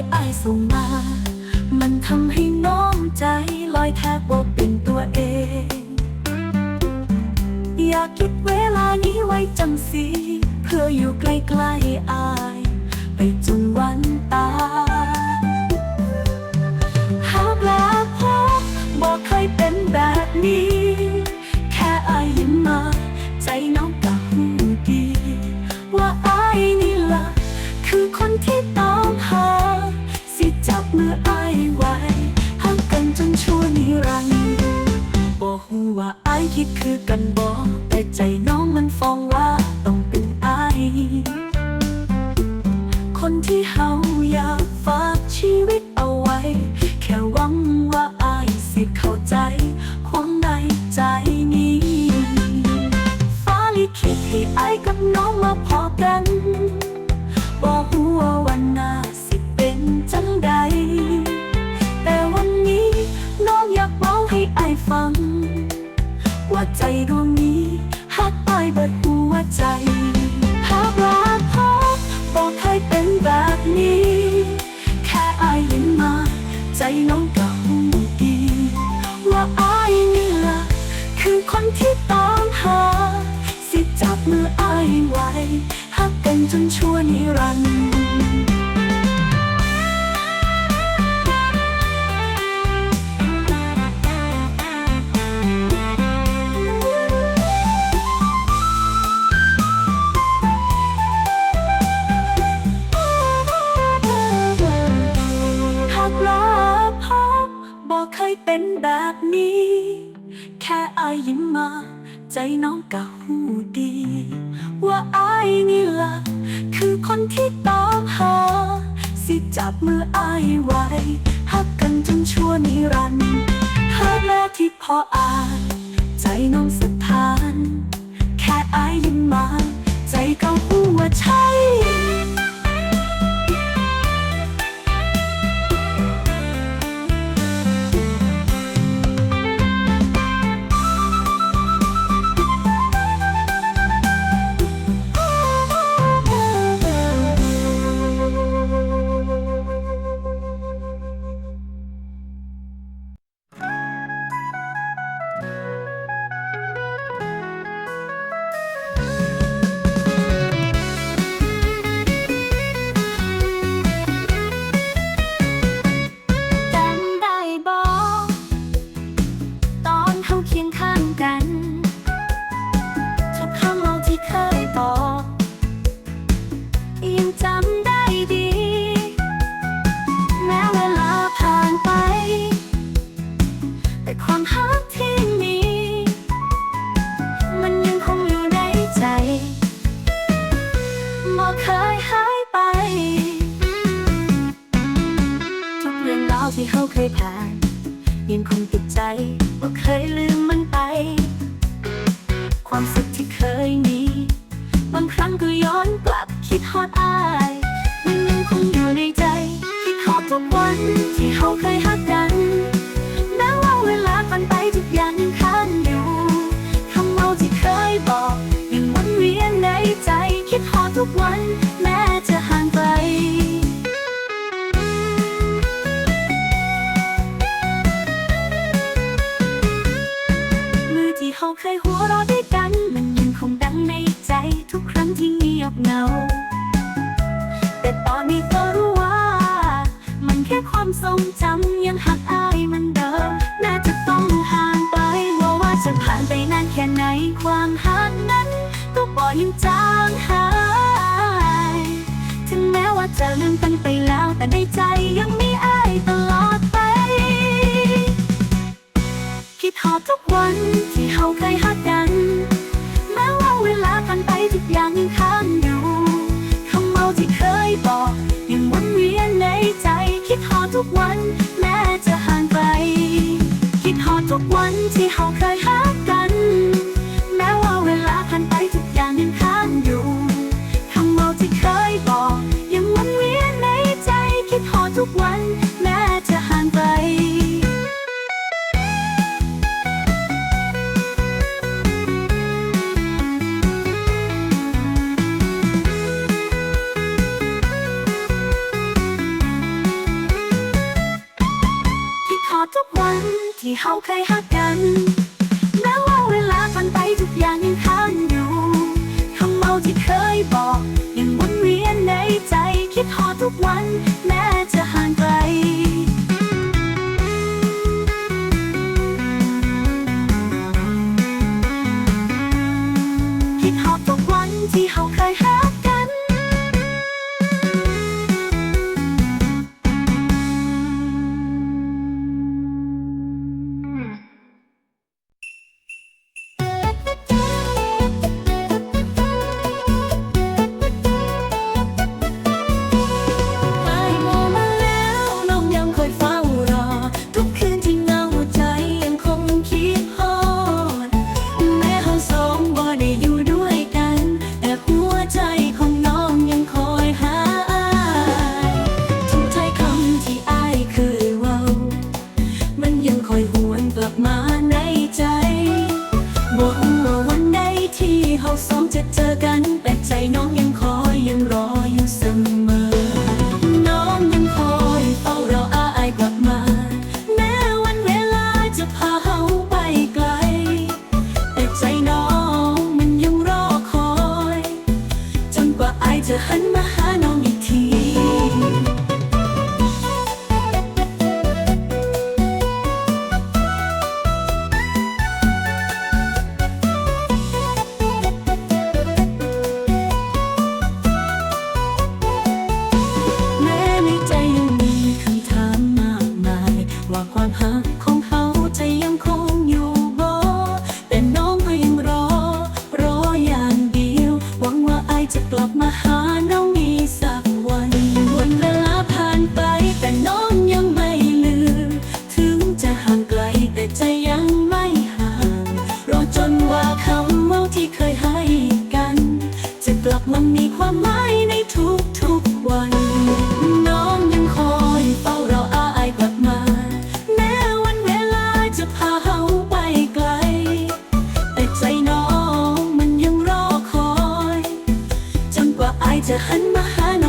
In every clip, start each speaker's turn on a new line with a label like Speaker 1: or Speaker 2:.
Speaker 1: ายส่งมา มันทำให้น้องใจลอยแทบบ่เป็นตัวเอง อยากคิดเวลานี้ไว้จังสี เพื่ออยู่ใกล้ๆอาย ไปจนวันตายหากแล้วพบบอกเคยเป็นแบบนี้ คิดคือกันบอกแต่ใจน้องมันฟ้องว่าต้องเป็นไอคนที่เฮาอยากฝากชีวิตเอาไว้ แค่หวังว่าไอสิเข้าใจความในใจนี้ ฟ้าลิขิตให้ไอกับน้องมาพอกัน ใจภาพรักพบบอกเคยเป็นแบบนี้ แค่อายยิ้มมา ใจน้องก็หูดี ว่าอายนี่ละคือคนที่ต้องหา สิจับมืออายไว้หักกันจนชั่วนิรันดร์ายยิ้มมา ใจน้องก็หูดี ว่าอายนี่ละคือคนที่ต้องหา สิจับมืออายไว้หักกันจนชั่วนิรันดร์หากแม้ที่พออ่านใจน้องสะท้าน แค่อายยิ้มมา ใจก็หูว่าใช่ ลั ทรงจำยังหักอายมันเดิม น่าจะต้องห่างไปว่าว่าจะผ่านไปนานแค่ไหนความหักนั้น ก็ปล่อยยังจางหาย ถึงแม้ว่าจะลืมกันไปแล้วแต่ในใจยังมีอายตลอดไป คิดฮอดทุกวันที่เขาเคยหัก Looking hot for จะหันมาหา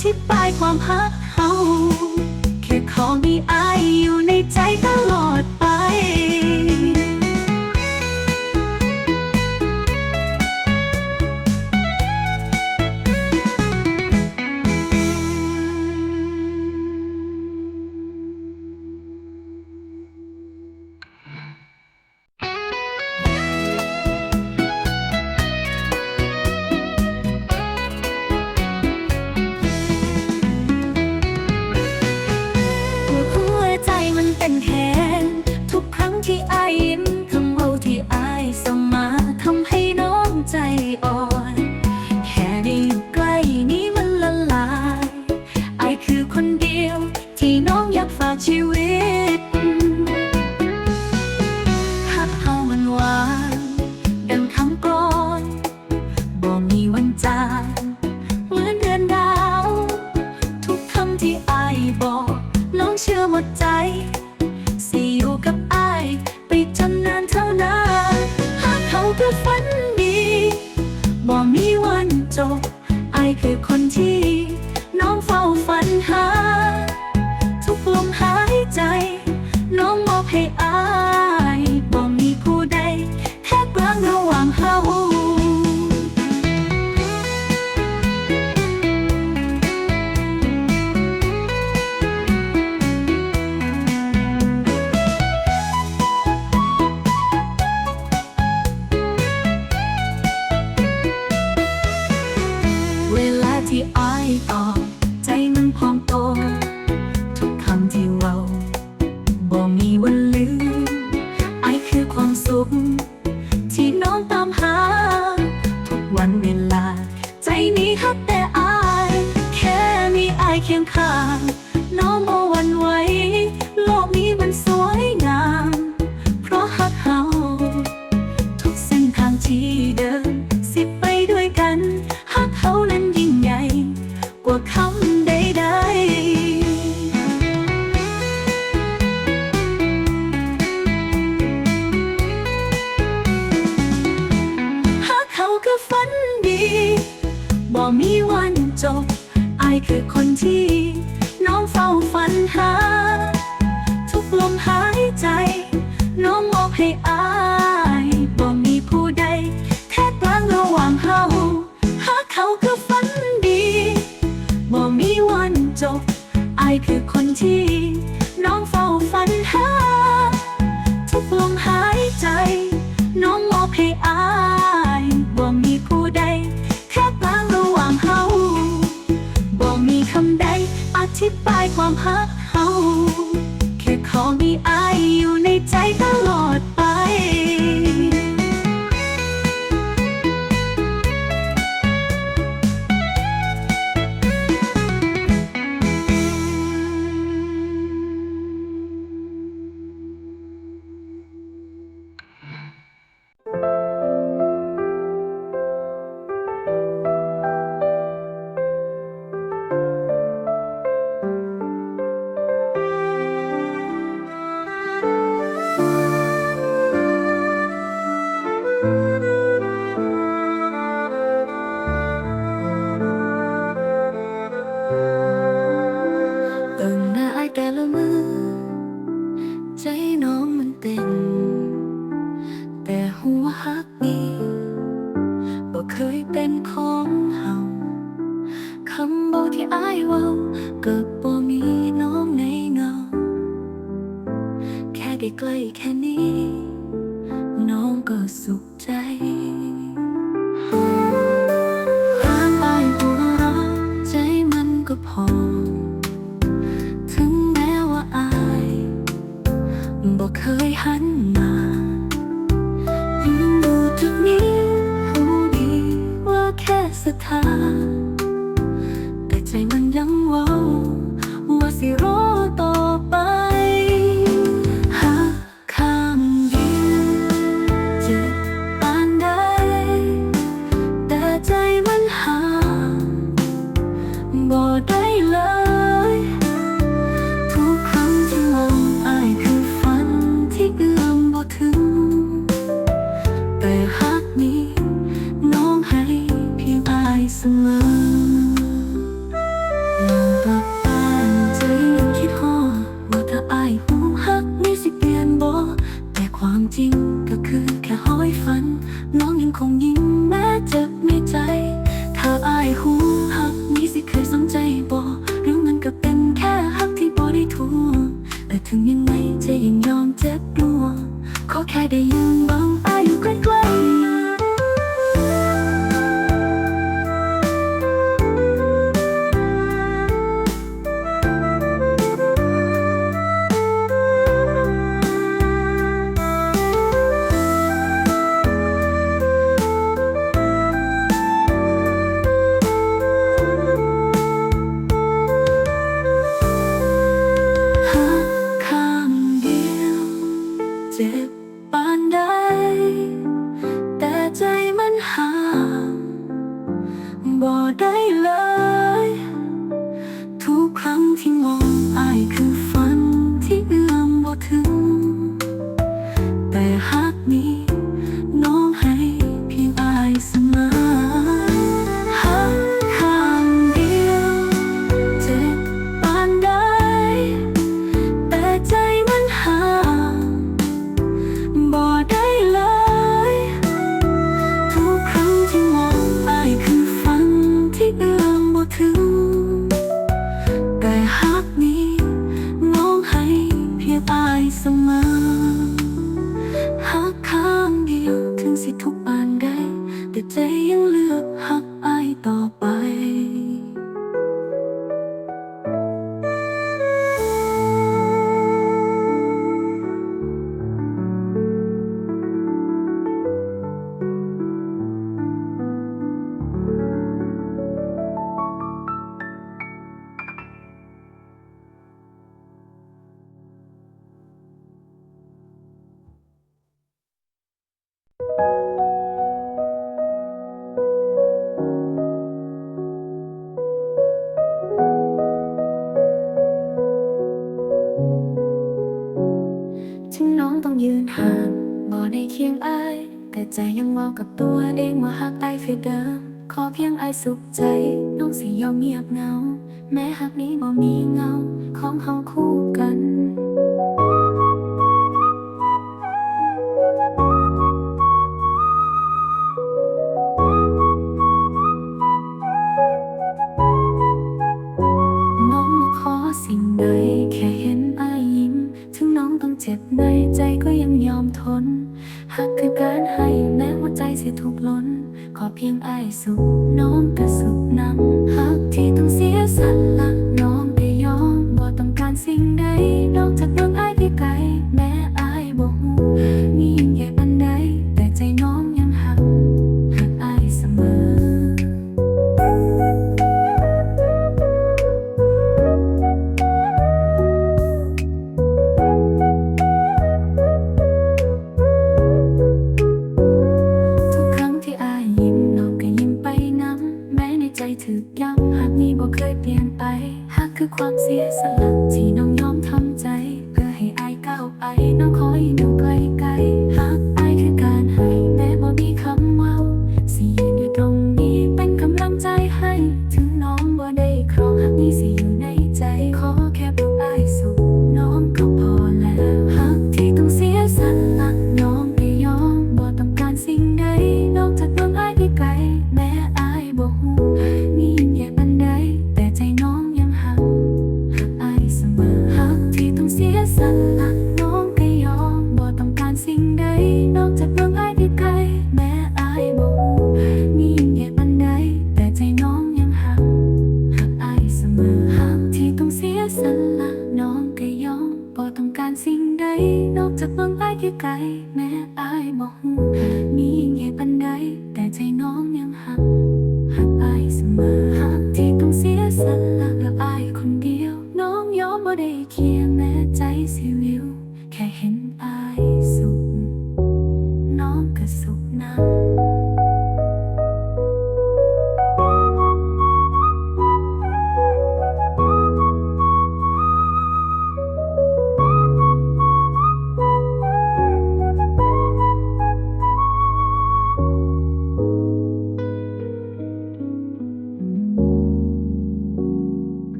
Speaker 1: ที่ปลายความฮักเฮาแค่ขอมีอายอยู่ในใจตลอด ทางายคือคนที่ น้องเฝ้าฝันหา ทุกลมหายใจ น้องมอบให้อายบ่มีผู้ใด แค่กลางระหว่างเฮาบ่มีคำใด อธิบายความหัก ใกล้ๆแค่นี้ น้องก็สุข คืเดิม ขอเพียงไอสุขใจ น้องสิยอมเงียบเงา แม้หากนี้บ่มีเงา ของเฮาคู่กันน้องขอสิ่งใดแค่เห็นไอายิ้ม ถึงน้องต้องเจ็บในใจก็ยังยอมทน หากคือการให้แม้ว่าใจสิถูกล้น ขอเพียงไอ้สุขน้องกระสุขนำหากที่ต้องเสียสละ